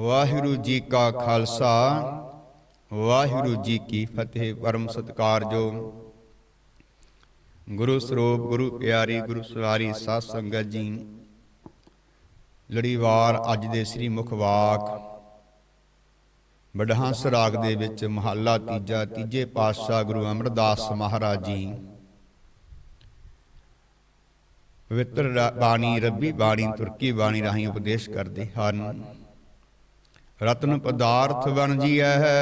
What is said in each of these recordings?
ਵਾਹਿਗੁਰੂ ਜੀ ਕਾ ਖਾਲਸਾ, ਵਾਹਿਗੁਰੂ ਜੀ ਕੀ ਫਤਿਹ, ਪਰਮ ਸਤਿਕਾਰਜੋ ਗੁਰੂ ਸਰੂਪ, ਗੁਰੂ ਪਿਆਰੀ, ਗੁਰੂ ਸਵਾਰੀ, ਸਾਧ ਸੰਗਤ ਜੀ, ਲੜੀਵਾਰ ਅੱਜ ਦੇ ਸ੍ਰੀ ਮੁਖ ਵਾਕ ਬੜਹੰਸ ਰਾਗ ਦੇ ਵਿੱਚ ਮਹੱਲਾ ਤੀਜਾ, ਤੀਜੇ ਪਾਤਸ਼ਾਹ ਗੁਰੂ ਅਮਰਦਾਸ ਮਹਾਰਾਜ ਜੀ। ਪਵਿੱਤਰ ਬਾਣੀ, ਰੱਬੀ ਬਾਣੀ, ਤੁਰਕੀ ਬਾਣੀ ਰਾਹੀਂ ਉਪਦੇਸ਼ ਕਰਦੇ ਹਨ। ਰਤਨ ਪਦਾਰਥ ਬਣ ਜੀਐ ਹੈ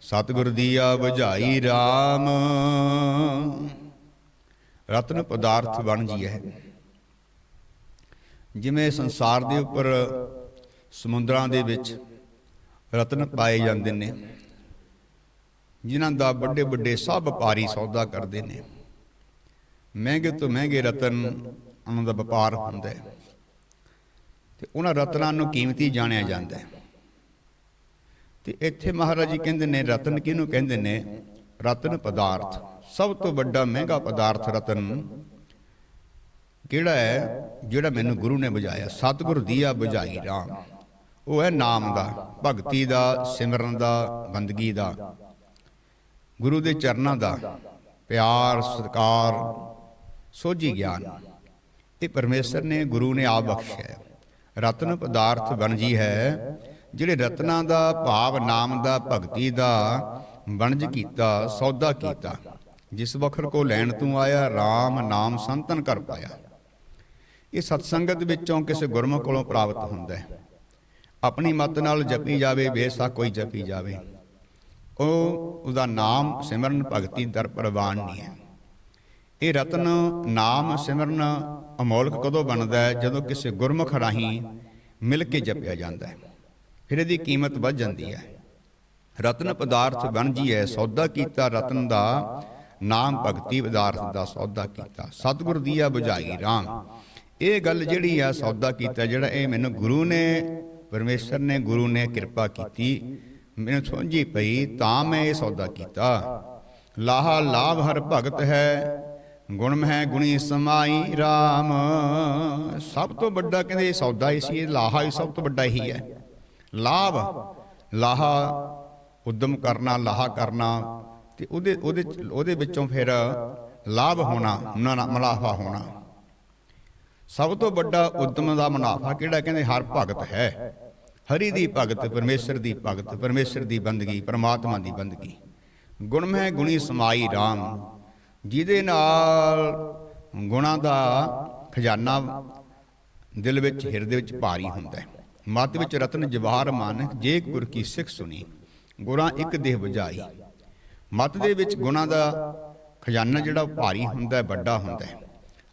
ਸਤਿਗੁਰ ਦੀਆ ਬੁਝਾਈ RAM ਰਤਨ ਪਦਾਰਥ ਬਣ ਜੀਐ। ਹੈ ਜਿਵੇਂ ਸੰਸਾਰ ਦੇ ਉੱਪਰ ਸਮੁੰਦਰਾਂ ਦੇ ਵਿੱਚ ਰਤਨ ਪਾਏ ਜਾਂਦੇ ਨੇ, ਜਿਨ੍ਹਾਂ ਦਾ ਵੱਡੇ ਵੱਡੇ ਸਭ ਵਪਾਰੀ ਸੌਦਾ ਕਰਦੇ ਨੇ। ਮਹਿੰਗੇ ਤੋਂ ਮਹਿੰਗੇ ਰਤਨ ਉਹਨਾਂ ਦਾ ਵਪਾਰ ਹੁੰਦਾ ਹੈ। ਤੇ ਉਹਨਾਂ ਰਤਨਾਂ ਨੂੰ ਕੀਮਤੀ ਜਾਣਿਆ ਜਾਂਦਾ ਹੈ। ਤੇ ਇੱਥੇ ਮਹਾਰਾਜ ਜੀ ਕਹਿੰਦੇ ਨੇ, ਰਤਨ ਕਿਹਨੂੰ ਕਹਿੰਦੇ ਨੇ? ਰਤਨ ਪਦਾਰਥ। ਸਭ ਤੋਂ ਵੱਡਾ ਮਹਿੰਗਾ ਪਦਾਰਥ ਰਤਨ ਕਿਹੜਾ ਹੈ? ਜਿਹੜਾ ਮੈਨੂੰ ਗੁਰੂ ਨੇ ਬੁਝਾਇਆ। ਸਤਿਗੁਰ ਦੀਆ ਬੁਝਾਈ ਰਾਮ। ਉਹ ਹੈ ਨਾਮ ਦਾ, ਭਗਤੀ ਦਾ, ਸਿਮਰਨ ਦਾ, ਬੰਦਗੀ ਦਾ। ਗੁਰੂ ਦੇ ਚਰਨਾਂ ਦਾ। ਪਿਆਰ, ਸਤਿਕਾਰ, ਸੋਝੀ ਗਿਆਨ। ਇਹ ਪਰਮੇਸ਼ਰ ਨੇ ਗੁਰੂ ਨੇ ਆਪ ਬਖਸ਼ਿਆ। ਰਤਨ ਪਦਾਰਥ ਬਣ ਜੀ ਹੈ। ਜਿਹੜੇ ਰਤਨਾਂ ਦਾ ਭਾਵ, ਨਾਮ ਦਾ, ਭਗਤੀ ਦਾ ਵਣਜ ਕੀਤਾ, ਸੌਦਾ ਕੀਤਾ, ਜਿਸ ਵਖਰ ਕੋ ਲੈਣ ਤੂੰ ਆਇਆ RAM ਨਾਮ ਸੰਤਨ ਕਰ ਪਾਇਆ। ਇਹ ਸਤਸੰਗਤ ਵਿੱਚੋਂ ਕਿਸੇ ਗੁਰਮੁਖ ਕੋਲੋਂ ਪ੍ਰਾਪਤ ਹੁੰਦਾ ਹੈ। ਆਪਣੀ ਮਤ ਨਾਲ ਜਪੀ ਜਾਵੇ ਬੇਸ਼ੱਕ ਕੋਈ ਜਪੀ ਜਾਵੇ। ਉਹ ਉਹਦਾ ਨਾਮ ਸਿਮਰਨ ਭਗਤੀ ਦਰ ਪ੍ਰਵਾਨ ਨਹੀਂ ਹੈ। ਇਹ ਰਤਨ, ਨਾਮ ਸਿਮਰਨ ਅਮੋਲਕ ਕਦੋਂ ਬਣਦਾ ਹੈ? ਜਦੋਂ ਕਿਸੇ ਗੁਰਮੁਖ ਰਾਹੀਂ ਮਿਲ ਕੇ ਜਪਿਆ ਜਾਂਦਾ ਹੈ। ਫਿਰ ਇਹਦੀ ਕੀਮਤ ਵੱਧ ਜਾਂਦੀ ਹੈ। ਰਤਨ ਪਦਾਰਥ ਬਣ ਜੀ ਹੈ ਸੌਦਾ ਕੀਤਾ ਰਤਨ ਦਾ, ਨਾਮ ਭਗਤੀ ਪਦਾਰਥ ਦਾ ਸੌਦਾ ਕੀਤਾ। ਸਤਿਗੁਰ ਦੀਆ ਬੁਝਾਈ RAM ਇਹ ਗੱਲ ਜਿਹੜੀ ਆ, ਸੌਦਾ ਕੀਤਾ ਜਿਹੜਾ, ਇਹ ਮੈਨੂੰ ਗੁਰੂ ਨੇ, ਪਰਮੇਸ਼ਰ ਨੇ, ਗੁਰੂ ਨੇ ਕਿਰਪਾ ਕੀਤੀ। ਮੈਨੂੰ ਸਮਝੀ ਪਈ, ਤਾਂ ਮੈਂ ਇਹ ਸੌਦਾ ਕੀਤਾ। ਲਾਹਾ ਲਾਭ ਹਰ ਭਗਤ ਹੈ, ਗੁਣ ਮਹਿ ਗੁਣੀ ਸਮਾਈ RAM ਸਭ ਤੋਂ ਵੱਡਾ ਕਹਿੰਦੇ ਇਹ ਸੌਦਾ ਹੀ ਸੀ ਇਹ ਲਾਹਾ ਹੀ ਸਭ ਤੋਂ ਵੱਡਾ ਹੀ ਹੈ। ਲਾਭ, ਲਾਹਾ, ਉਦਮ ਕਰਨਾ, ਲਾਹਾ ਕਰਨਾ, ਤੇ ਉਹਦੇ ਉਹਦੇ ਉਹਦੇ ਵਿੱਚੋਂ ਫਿਰ ਲਾਭ ਹੋਣਾ ਮੁਨਾ- ਮੁਨਾਫਾ ਹੋਣਾ। ਸਭ ਤੋਂ ਵੱਡਾ ਉਦਮ ਦਾ ਮੁਨਾਫਾ ਕਿਹੜਾ? ਕਹਿੰਦੇ ਹਰ ਭਗਤ ਹੈ। ਹਰੀ ਦੀ ਭਗਤ, ਪਰਮੇਸ਼ਰ ਦੀ ਭਗਤ, ਪਰਮੇਸ਼ਰ ਦੀ ਬੰਦਗੀ, ਪਰਮਾਤਮਾ ਦੀ ਬੰਦਗੀ। ਗੁਣ ਮਹਿ ਗੁਣੀ ਸਮਾਈ RAM ਜਿਹਦੇ ਨਾਲ ਗੁਣਾ ਦਾ ਖਜ਼ਾਨਾ ਦਿਲ ਵਿੱਚ, ਹਿਰਦੇ ਵਿੱਚ ਭਾਰੀ ਹੁੰਦਾ ਹੈ। ਮਤ ਵਿੱਚ ਰਤਨ ਜਵਾਹਰ ਮਾਨਕ ਜੇ ਗੁਰ ਕੀ ਸਿੱਖ ਸੁਣੀ, ਗੁਰਾਂ ਇੱਕ ਦੇਹ ਬੁਝਾਈ ਮਤ ਦੇ ਵਿੱਚ ਗੁਣਾ ਦਾ ਖਜ਼ਾਨਾ ਜਿਹੜਾ ਭਾਰੀ ਹੁੰਦਾ ਹੈ, ਵੱਡਾ ਹੁੰਦਾ ਹੈ।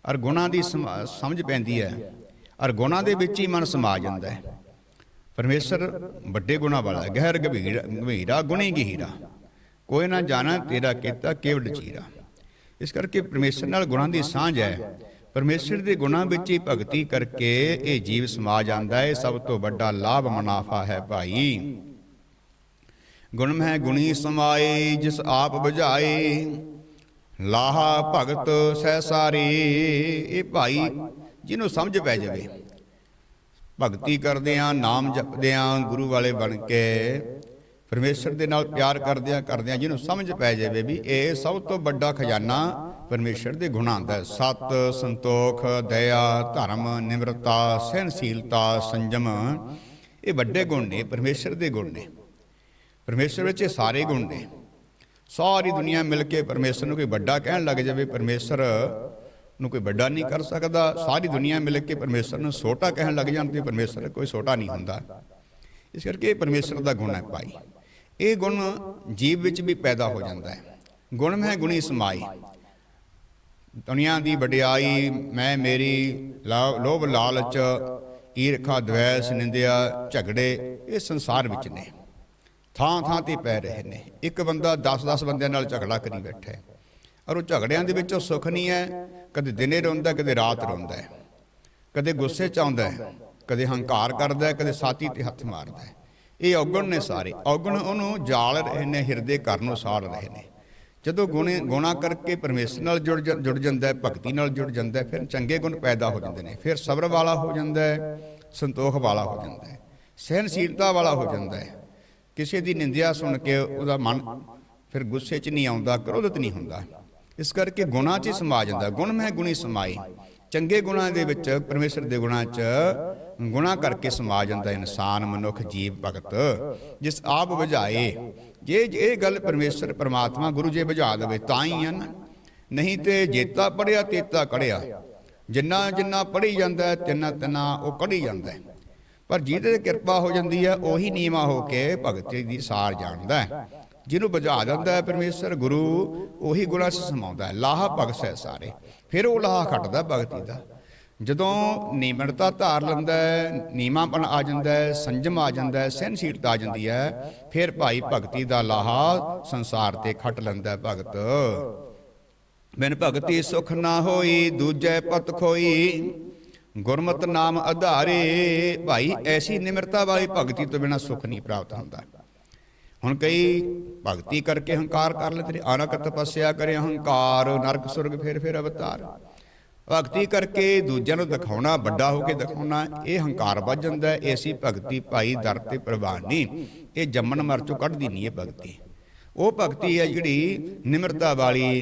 ਔਰ ਗੁਣਾ ਦੀ ਸਮ- ਸਮਝ ਪੈਂਦੀ ਹੈ ਔਰ ਗੁਣਾ ਦੇ ਵਿੱਚ ਹੀ ਮਨ ਸਮਾ ਜਾਂਦਾ ਹੈ। ਪਰਮੇਸ਼ਰ ਵੱਡੇ ਗੁਣਾ ਵਾਲਾ ਗਹਿਰ ਗਭੀਰ, ਗਭੀਰਾ, ਗੁਣੀ ਗਹੀਰਾ। ਕੋਈ ਨਾ ਜਾਣਾ ਤੇਰਾ ਕੀਤਾ, ਕੇਵਲ ਚੀਰਾ। ਇਸ ਕਰਕੇ ਪਰਮੇਸ਼ਰ ਨਾਲ ਗੁਣਾਂ ਦੀ ਸਾਂਝ ਹੈ ਪਰਮੇਸ਼ਰ ਦੇ ਗੁਣਾਂ ਵਿੱਚ ਹੀ ਭਗਤੀ ਕਰਕੇ ਇਹ ਜੀਵ ਸਮਾ ਜਾਂਦਾ ਹੈ ਸਭ ਤੋਂ ਵੱਡਾ ਲਾਭ ਮੁਨਾਫਾ ਹੈ ਭਾਈ। ਗੁਣ ਮਹਿ ਗੁਣੀ ਸਮਾਏ, ਜਿਸ ਆਪ ਬੁਝਾਏ, ਲਾਹਾ ਭਗਤ ਸਹਿ ਸਾਰੀ। ਇਹ ਭਾਈ, ਜਿਹਨੂੰ ਸਮਝ ਪੈ ਜਾਵੇ, ਭਗਤੀ ਕਰਦੇ ਆ ਨਾਮ ਜਪਦੇ ਆ ਗੁਰੂ ਵਾਲੇ ਬਣ ਕੇ ਪਰਮੇਸ਼ਰ ਦੇ ਨਾਲ ਪਿਆਰ ਕਰਦਿਆਂ ਕਰਦਿਆਂ ਜਿਹਨੂੰ ਸਮਝ ਪੈ ਜਾਵੇ ਵੀ ਇਹ ਸਭ ਤੋਂ ਵੱਡਾ ਖਜ਼ਾਨਾ ਪਰਮੇਸ਼ਰ ਦੇ ਗੁਣਾਂ ਦਾ ਹੈ। ਸਤ, ਸੰਤੋਖ, ਦਇਆ, ਧਰਮ, ਨਿਮਰਤਾ ਸਹਿਨਸ਼ੀਲਤਾ ਸੰਜਮ, ਇਹ ਵੱਡੇ ਗੁਣ ਨੇ, ਪਰਮੇਸ਼ਰ ਦੇ ਗੁਣ ਨੇ। ਪਰਮੇਸ਼ਰ ਵਿੱਚ ਇਹ ਸਾਰੇ ਗੁਣ ਨੇ। ਸਾਰੀ ਦੁਨੀਆ ਮਿਲ ਕੇ ਪਰਮੇਸ਼ਰ ਨੂੰ ਕੋਈ ਵੱਡਾ ਕਹਿਣ ਲੱਗ ਜਾਵੇ, ਪਰਮੇਸ਼ਰ ਨੂੰ ਕੋਈ ਵੱਡਾ ਨਹੀਂ ਕਰ ਸਕਦਾ। ਸਾਰੀ ਦੁਨੀਆ ਮਿਲ ਕੇ ਪਰਮੇਸ਼ਰ ਨੂੰ ਛੋਟਾ ਕਹਿਣ ਲੱਗ ਜਾਣ ਤੇ ਪਰਮੇਸ਼ਰ ਕੋਈ ਛੋਟਾ ਨਹੀਂ ਹੁੰਦਾ। ਇਸ ਕਰਕੇ ਇਹ ਪਰਮੇਸ਼ਰ ਦਾ ਗੁਣ ਹੈ ਭਾਈ। ਇਹ ਗੁਣ ਜੀਵ ਵਿੱਚ ਵੀ ਪੈਦਾ ਹੋ ਜਾਂਦਾ ਹੈ। ਗੁਣ ਮੈਂ ਗੁਣੀ ਸਮਾਈ। ਦੁਨੀਆ ਦੀ ਵਡਿਆਈ, ਮੈਂ ਮੇਰੀ ਲਾ- ਲੋਭ ਲਾਲਚ, ਈਰਖਾ ਦ્વੈਸ ਨਿੰਦਿਆ, ਝਗੜੇ, ਇਹ ਸੰਸਾਰ ਵਿੱਚ ਨੇ। ਥਾਂ ਥਾਂ ਤੇ ਪੈ ਰਹੇ ਨੇ। ਇੱਕ ਬੰਦਾ 10-10 ਬੰਦਿਆਂ ਨਾਲ ਝਗੜਾ ਕਰੀ ਬੈਠਾ ਹੈ। ਔਰ ਉਹ ਝਗੜਿਆਂ ਦੇ ਵਿੱਚੋਂ ਸੁੱਖ ਨਹੀਂ ਹੈ, ਕਦੇ ਦਿਨੇ ਰੋਂਦਾ, ਕਦੇ ਰਾਤ ਰੋਂਦਾ ਕਦੇ ਗੁੱਸੇ ਚ ਆਉਂਦਾ ਕਦੇ ਹੰਕਾਰ ਕਰਦਾ ਕਦੇ ਸਾਥੀ ਤੇ ਹੱਥ ਮਾਰਦਾ ਇਹ ਔਗਣ ਨੇ ਸਾਰੇ। ਔਗਣ ਉਹਨੂੰ ਜਾਲ ਰਹੇ ਨੇ, ਹਿਰਦੇ ਘਰ ਨੂੰ ਸਾੜ ਰਹੇ ਨੇ। ਜਦੋਂ ਗੁਣੇ ਗੁਣਾ ਕਰਕੇ ਪਰਮੇਸ਼ਰ ਨਾਲ ਜੁੜ ਜਾ- ਜੁੜ ਜਾਂਦਾ ਹੈ, ਭਗਤੀ ਨਾਲ ਜੁੜ ਜਾਂਦਾ ਹੈ, ਫਿਰ ਚੰਗੇ ਗੁਣ ਪੈਦਾ ਹੋ ਜਾਂਦੇ ਨੇ। ਫਿਰ ਸਬਰ ਵਾਲਾ ਹੋ ਜਾਂਦਾ ਹੈ, ਸੰਤੋਖ ਵਾਲਾ ਹੋ ਜਾਂਦਾ ਹੈ ਸਹਿਨਸ਼ੀਲਤਾ ਵਾਲਾ ਹੋ ਜਾਂਦਾ ਹੈ। ਕਿਸੇ ਦੀ ਨਿੰਦਿਆ ਸੁਣ ਕੇ ਉਹਦਾ ਮਨ ਫਿਰ ਗੁੱਸੇ 'ਚ ਨਹੀਂ ਆਉਂਦਾ, ਕ੍ਰੋਧਿਤ ਨਹੀਂ ਹੁੰਦਾ। ਇਸ ਕਰਕੇ ਗੁਨਾਹ 'ਚ ਸਮਾ ਜਾਂਦਾ। ਗੁਣ ਮਹਿ ਗੁਣੀ ਸਮਾਈ। ਚੰਗੇ ਗੁਣਾਂ ਦੇ ਵਿੱਚ ਪਰਮੇਸ਼ਰ ਦੇ ਗੁਣਾਂ 'ਚ ਗੁਣਾ ਕਰਕੇ ਸਮਾ ਜਾਂਦਾ ਇਨਸਾਨ ਮਨੁੱਖ ਜੀਵ ਭਗਤ ਜਿਸ ਆਪ ਬੁਝਾਏ। ਜੇ ਜੇ ਇਹ ਗੱਲ ਪਰਮੇਸ਼ਰ ਪਰਮਾਤਮਾ ਗੁਰੂ ਜੇ ਬੁਝਾ ਦੇਵੇ ਤਾਂ ਹੀ ਹਨ। ਨਹੀਂ ਤੇ ਜੇਤਾ ਪੜਿਆ ਤੇਤਾ ਕੜਿਆ। ਜਿੰਨਾ ਜਿੰਨਾ ਪੜੀ ਜਾਂਦਾ ਹੈ, ਤਿੰਨਾ ਤਿੰਨਾ ਉਹ ਕੜੀ ਜਾਂਦਾ। ਪਰ ਜਿਹਦੇ ਤੇ ਕਿਰਪਾ ਹੋ ਜਾਂਦੀ ਹੈ ਉਹੀ ਨੀਵਾ ਹੋ ਕੇ ਭਗਤੀ ਦੀ ਸਾਰ ਜਾਣਦਾ ਹੈ। ਜਿਹਨੂੰ ਬੁਝਾ ਦਿੰਦਾ ਹੈ ਪਰਮੇਸ਼ਰ, ਗੁਰੂ, ਉਹੀ ਗੁਣਾ ਚ ਸਮਾਉਂਦਾ ਹੈ। ਲਾਹ ਭਗਤ ਹੈ ਸਾਰੇ। ਫਿਰ ਉਹ ਲਾਹਾ ਖੱਟਦਾ ਭਗਤੀ ਦਾ। ਜਦੋਂ ਨਿਮਰਤਾ ਧਾਰ ਲੈਂਦਾ ਹੈ, ਨੀਵਾਂਪਣ ਆ ਜਾਂਦਾ ਹੈ, ਸੰਜਮ ਆ ਜਾਂਦਾ ਹੈ ਸਹਿਨਸ਼ੀਲਤਾ ਆ ਜਾਂਦੀ ਹੈ, ਫਿਰ ਭਾਈ ਭਗਤੀ ਦਾ ਲਾਹਾ ਸੰਸਾਰ ਤੇ ਖੱਟ ਲੈਂਦਾ ਹੈ ਭਗਤ। ਬਿਨ ਭਗਤੀ ਸੁਖ ਨਾ ਹੋਈ, ਦੂਜੇ ਪਤ ਖੋਈ। ਗੁਰਮਤ ਨਾਮ ਆਧਾਰੇ ਭਾਈ ਐਸੀ ਨਿਮਰਤਾ ਵਾਲੀ ਭਗਤੀ ਤੋਂ ਬਿਨਾ ਸੁਖ ਨਹੀਂ ਪ੍ਰਾਪਤ ਹੁੰਦਾ। ਹੁਣ ਕਈ ਭਗਤੀ ਕਰਕੇ ਹੰਕਾਰ ਕਰ ਲੈਂਦੇ ਨੇ ਅਨਕ ਤਪੱਸਿਆ ਕਰੇ ਹੰਕਾਰ, ਨਰਕ ਸੁਰਗ ਫਿਰ ਫਿਰ ਅਵਤਾਰ। ਭਗਤੀ ਕਰਕੇ ਦੂਜਿਆਂ ਨੂੰ ਦਿਖਾਉਣਾ, ਵੱਡਾ ਹੋ ਕੇ ਦਿਖਾਉਣਾ, ਇਹ ਹੰਕਾਰ ਵੱਜ ਜਾਂਦਾ ਹੈ ਐਸੀ ਭਗਤੀ ਭਾਈ ਦਰ ਤੇ ਪ੍ਰਵਾਨ ਨਹੀਂ। ਇਹ ਜੰਮਣ ਮਰ ਚੋਂ ਕੱਢਦੀ ਨਹੀਂ ਇਹ ਭਗਤੀ। ਉਹ ਭਗਤੀ ਹੈ ਜਿਹੜੀ ਨਿਮਰਤਾ ਵਾਲੀ,